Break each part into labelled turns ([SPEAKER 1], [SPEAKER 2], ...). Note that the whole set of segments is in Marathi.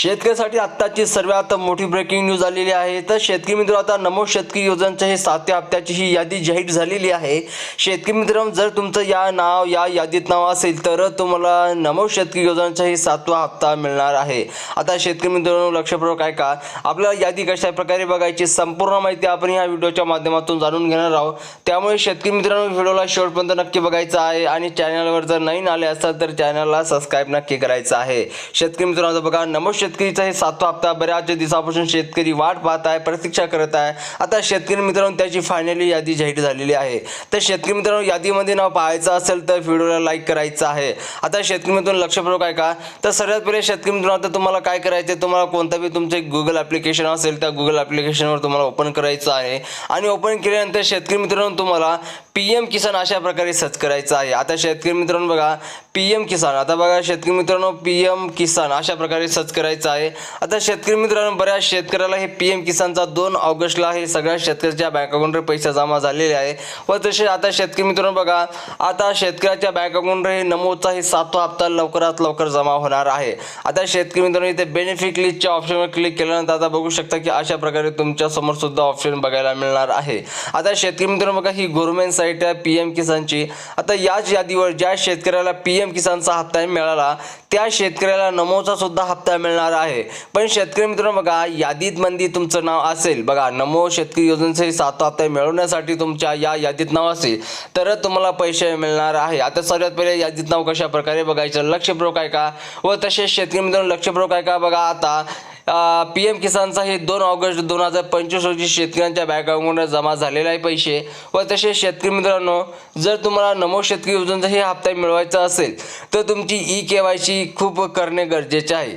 [SPEAKER 1] शेतकऱ्यासाठी आत्ताची सर्वात मोठी ब्रेकिंग न्यूज आलेली आहे. तर शेतकरी मित्र आता नमो शेतकरी योजनेच्या हे सातव्या हप्त्याची ही यादी जाहीर झालेली आहे. शेतकरी मित्र जर तुमचं या नाव या यादीत नाव असेल तर तुम्हाला नमो शेतकरी योजनेचा हे सातवा हप्ता मिळणार आहे. आता शेतकरी मित्रांनो लक्षपूर्वक आहे का आपल्याला यादी कशा प्रकारे बघायची संपूर्ण माहिती आपण या व्हिडिओच्या माध्यमातून जाणून घेणार आहोत. त्यामुळे शेतकरी मित्रांनो व्हिडिओला शेवटपर्यंत नक्की बघायचा आहे आणि चॅनलवर जर नवीन आले असाल तर चॅनलला सबस्क्राईब नक्की करायचं आहे. शेतकरी मित्रांनो आता बघा नमो शेतकरीचा हे सातवा हप्ता बऱ्याच दिवसापासून शेतकरी वाट पाहत आहे प्रतीक्षा करत आहे. आता शेतकरी मित्रांनो त्याची फायनली यादी जाहीर झालेली आहे. तर शेतकरी मित्रांनो यादीमध्ये नाव पाहायचं असेल तर व्हिडिओला लाईक करायचं आहे. आता शेतकरी मित्रांनो लक्षपूर्वक आहे का? तर सर्वात पहिले शेतकरी मित्रांनो आता तुम्हाला काय करायचं आहे तुम्हाला कोणता बी तुमचे गुगल ॲप्लिकेशन असेल त्या गुगल ॲप्लिकेशनवर तुम्हाला ओपन करायचं आहे. आणि ओपन केल्यानंतर शेतकरी मित्रांनो तुम्हाला पी एम किसान अशा प्रकारे सर्च करायचं आहे. आता शेतकरी मित्रांनो बघा पी एम किसान आता बघा शेतकरी मित्रांनो पी एम किसान अशा प्रकारे सर्च करायचं आहे. आता शेतकरी मित्रांनो बऱ्याच शेतकऱ्याला हे पी एम किसानचा दोन ऑगस्टला हे सगळ्या शेतकऱ्याच्या बँक अकाउंटवर पैसे जमा झालेले आहे. व तसे आता शेतकरी मित्रांनो बघा आता शेतकऱ्याच्या बँक अकाउंटवर हे नमोदचा हे सातवा हप्ता लवकरात लवकर जमा होणार आहे. आता शेतकरी मित्रांनो इथे बेनिफिट लिस्टच्या ऑप्शनवर क्लिक केल्यानंतर आता बघू शकता की अशा प्रकारे तुमच्यासमोर सुद्धा ऑप्शन बघायला मिळणार आहे. आता शेतकरी मित्रांनो बघा ही गव्हर्नमेंट साईट आहे पी एम किसानची आता याच यादीवर ज्या शेतकऱ्याला पी एम किसानचा हप्ता मिळाला त्या शेतकऱ्याला नमोचा सुद्धा हप्ता मिळणार आहे. पण शेतकरी मित्रांनो बघा यादीत मंदी तुमचं नाव असेल बघा नमो शेतकरी योजनेचे सात हप्ता मिळवण्यासाठी तुमच्या या यादीत नाव असेल तर तुम्हाला पैसे मिळणार आहे. आता सर्वात पहिले यादीत नाव कशा प्रकारे बघायचं? लक्षपूर्वक आहे का व तसेच शेतकरी मित्रांनो लक्षपूर्वक आहे का बघा आता पी एम किसानचा हे दोन ऑगस्ट दोन हजार पंचवीस रोजी शेतकऱ्यांच्या बँक अकाउंटवर जमा झालेला आहे पैसे. व तसेच शेतकरी मित्रांनो जर तुम्हाला नमो शेतकरी योजनेचा हे हप्ता मिळवायचा असेल तर तुमची ई के वाय सी खूप करणे गरजेचे आहे.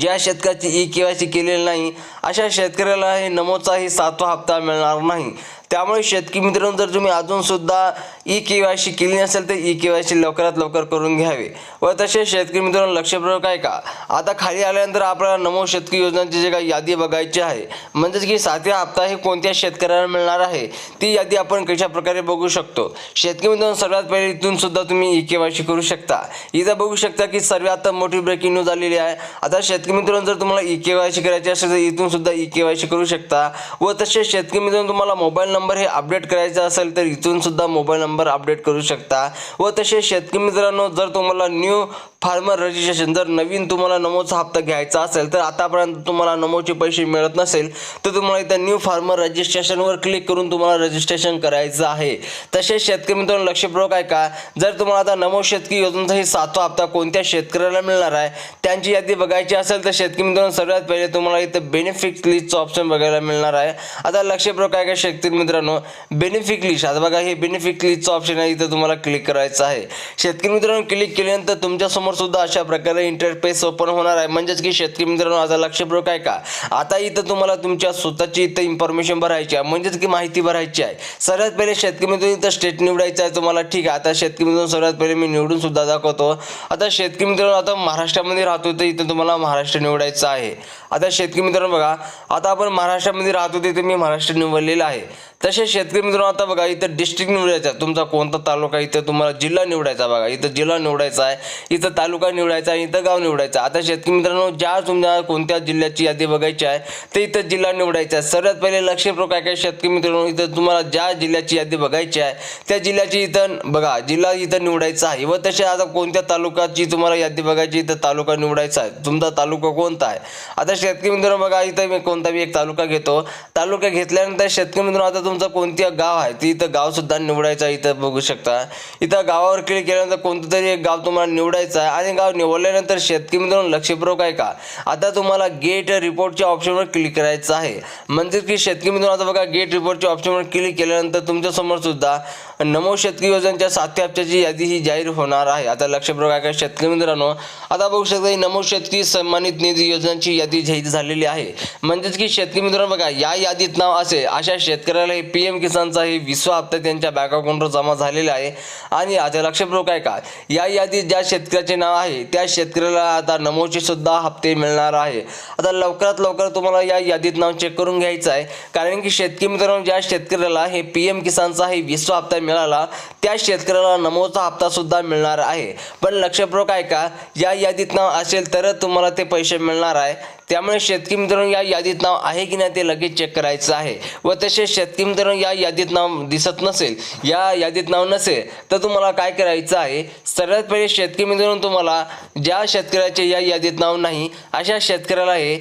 [SPEAKER 1] ज्या शेतकऱ्याची ई के वाय सी केलेली नाही अशा शेतकऱ्याला हे नमोचा हे सातवा हप्ता मिळणार नाही. त्यामुळे शेतकरी मित्रांनो जर तुम्ही अजूनसुद्धा ई के वाय सी केली नसेल तर ई के वाय सी लवकरात लवकर करून घ्यावे? व तसेच शेतकरी मित्रांनो लक्षपूर्वक आहे का? आता खाली आल्यानंतर आपल्याला नमो शेतकरी योजनांची जे काही यादी बघायची आहे म्हणजेच की सातव्या हप्ता हे कोणत्या शेतकऱ्याला मिळणार आहे ती यादी आपण कशा प्रकारे बघू शकतो? शेतकरी मित्रांनो सर्वात पहिले इथून सुद्धा तुम्ही ई के वाय सी करू शकता? इथं बघू शकता की सर्वात मोठी ब्रेकिंग न्यूज आलेली आहे. आता शेतकरी मित्रांनो जर तुम्हाला ई के वाय सी करायची असेल तर इथून सुद्धा ई के वाय सी करू शकता. व तसेच शेतकरी मित्रांनो तुम्हाला मोबाईल नंबर हे अपडेट करायचा असेल तर इथून सुद्धा मोबाईल नंबर अपडेट करू शकता. व तसेच शेतकरी मित्रांनो जर तुम्हाला न्यू फार्मर रजिस्ट्रेशन जर नवीन तुम्हाला नमोचा हप्ता घ्यायचा असेल तर आतापर्यंत तुम्हाला नमोचे पैसे मिळत नसेल तर तुम्हाला इथं न्यू फार्मर रजिस्ट्रेशनवर क्लिक करून तुम्हाला रजिस्ट्रेशन करायचं आहे. तसेच शेतकरी मित्रांनो लक्षपूर्वक आहे का जर तुम्हाला आता नमो शेतकरी योजनेचा हे सातवा हप्ता कोणत्या शेतकऱ्याला मिळणार आहे त्यांची यादी बघायची असेल तर शेतकरी मित्रांनो सर्वात पहिले तुम्हाला इथं बेनिफिट लिस्टचं ऑप्शन बघायला मिळणार आहे. आता लक्षपूर्वक आहे का शेतकरी मित्रांनो. बेनिफिट लिस्ट आता बघा हे बेनिफिट क्लिकचा ऑप्शन आहे इथं तुम्हाला क्लिक करायचं आहे. शेतकरी मित्रांनो क्लिक केल्यानंतर तुमच्यासमोर सुद्धा अशा प्रकारे इंटरफेस ओपन होणार आहे. म्हणजेच की शेतकरी मित्रांनो आता लक्षपूर्वक आहे का? आता इथं तुम्हाला तुमच्या स्वतःची इथं इन्फॉर्मेशन भरायची आहे. म्हणजेच की माहिती भरायची आहे. सर्वात पहिले शेतकरी मित्रांनो इथं स्टेट निवडायचं आहे तुम्हाला. ठीक आहे आता शेतकरी मित्रांनो सर्वात पहिले मी निवडून सुद्धा दाखवतो. आता शेतकरी मित्रांनो आता महाराष्ट्रामध्ये राहतो तर इथं तुम्हाला महाराष्ट्र निवडायचं आहे. आता शेतकरी मित्रांनो बघा. आता आपण महाराष्ट्रामध्ये राहतो तिथे मी महाराष्ट्र निवडलेलं आहे. तसेच शेतकरी मित्रांनो आता बघा इथं डिस्ट्रिक्ट निवडायचा. आहे. तुमचा कोणता तालुका इथं तुम्हाला जिल्हा निवडायचा बघा. इथं जिल्हा निवडायचा आहे इथं तालुका निवडायचा आहे इथं गाव निवडायचा. आता शेतकरी मित्रांनो ज्या तुमच्या कोणत्या जिल्ह्याची यादी बघायची आहे ते इथं जिल्हा निवडायचा आहे. सर्वात पहिले लक्ष आहे काय शेतकरी मित्रांनो इथं तुम्हाला ज्या जिल्ह्याची यादी बघायची आहे त्या जिल्ह्याची इथं बघा जिल्हा इथं निवडायचा आहे. व तसे आता कोणत्या तालुक्याची तुम्हाला यादी बघायची इथं तालुका निवडायचा आहे. तुमचा तालुका कोणता आहे? आता शेतकरी मित्रांनो बघा इथं मी कोणता मी एक तालुका घेतो. तालुका घेतल्यानंतर शेतकरी मित्रांनो आता तुमचं कोणतं गाव आहे ते इथं गावसुद्धा निवडायचं इथं बघू शकता. इथं गावावर क्लिक केल्यानंतर कोणतं तरी एक गाव तुम्हाला निवडायचं आहे. आणि गाव निवडल्यानंतर शेतकरी मित्रांनो लक्षपूर्वक आहे का आता तुम्हाला गेट रिपोर्टच्या ऑप्शनवर क्लिक करायचं आहे. म्हणजे की शेतकरी मित्रांनो आता बघा गेट रिपोर्टच्या ऑप्शनवर क्लिक केल्यानंतर तुमच्यासमोर सुद्धा नमो शेतकरी योजनेच्या सातव्या हप्त्याची यादी ही जाहीर होणार आहे. आता लक्षपूर्वक आहे का शेतकरी मित्रांनो आता बघू शकता ही नमो शेतकरी सन्मानित निधी योजनांची यादी जाहीर झालेली आहे. म्हणजेच की शेतकरी मित्रांनो बघा या यादीत नाव असे अशा शेतकऱ्याला हे पी एम किसानचा हे विसवा हप्ता त्यांच्या बँक अकाउंटवर जमा झालेला आहे. आणि आता लक्षपूर्वक आहे का या यादीत ज्या शेतकऱ्याचे नाव आहे त्या शेतकऱ्याला आता नमोचे सुद्धा हप्ते मिळणार आहे. आता लवकरात लवकर तुम्हाला या यादीत नाव चेक करून घ्यायचं आहे. कारण की शेतकरी मित्रांनो ज्या शेतकऱ्याला हे पी एम किसानचा हे विसवा हप्ता मिळाला त्या शेतकऱ्याला नमोचा हप्ता सुद्धा मिळणार आहे. पण लक्षपूर्वक आहे का या यादीत नाव असेल तरच तुम्हाला ते पैसे मिळणार आहे. त्यामुळे शेतकरी मित्रांनो या यादीत नाव आहे की नाही ते लगेच चेक करायचं आहे. व तसेच शेतकरी मित्रांनो या यादीत नाव दिसत नसेल या यादीत नाव नसेल तर तुम्हाला काय करायचं आहे? सर्वात पहिले शेतकरी मित्रांनो तुम्हाला ज्या शेतकऱ्याचे या यादीत नाव नाही अशा शेतकऱ्याला हे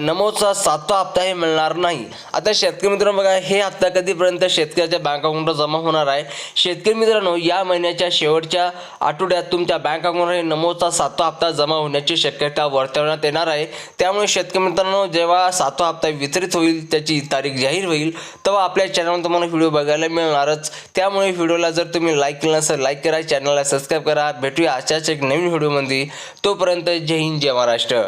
[SPEAKER 1] नमोचा सातवा हप्ता हे मिळणार नाही. आता शेतकरी मित्रांनो बघा हे हप्ता कधीपर्यंत शेतकऱ्याच्या बँक अकाउंटला जमा होणार आहे? शेतकरी मित्रांनो या महिन्याच्या शेवटच्या आठवड्यात तुमच्या बँक अकाउंटवर हे नमोचा सातवा हप्ता जमा होण्याची शक्यता वर्तवण्यात येणार आहे. त्यामुळे त्यामुळे शेतकरी मित्रांनो जेव्हा सातवा हप्ता वितरित होईल त्याची तारीख जाहीर होईल तेव्हा आपल्या चॅनलवर तुम्हाला व्हिडिओ बघायला मिळणारच. त्यामुळे व्हिडिओला जर तुम्ही लाईक केलं नसेल लाईक करा चॅनलला सबस्क्राईब करा. भेटूया अशाच एक नवीन व्हिडिओमध्ये. तोपर्यंत जय हिंद जय महाराष्ट्र.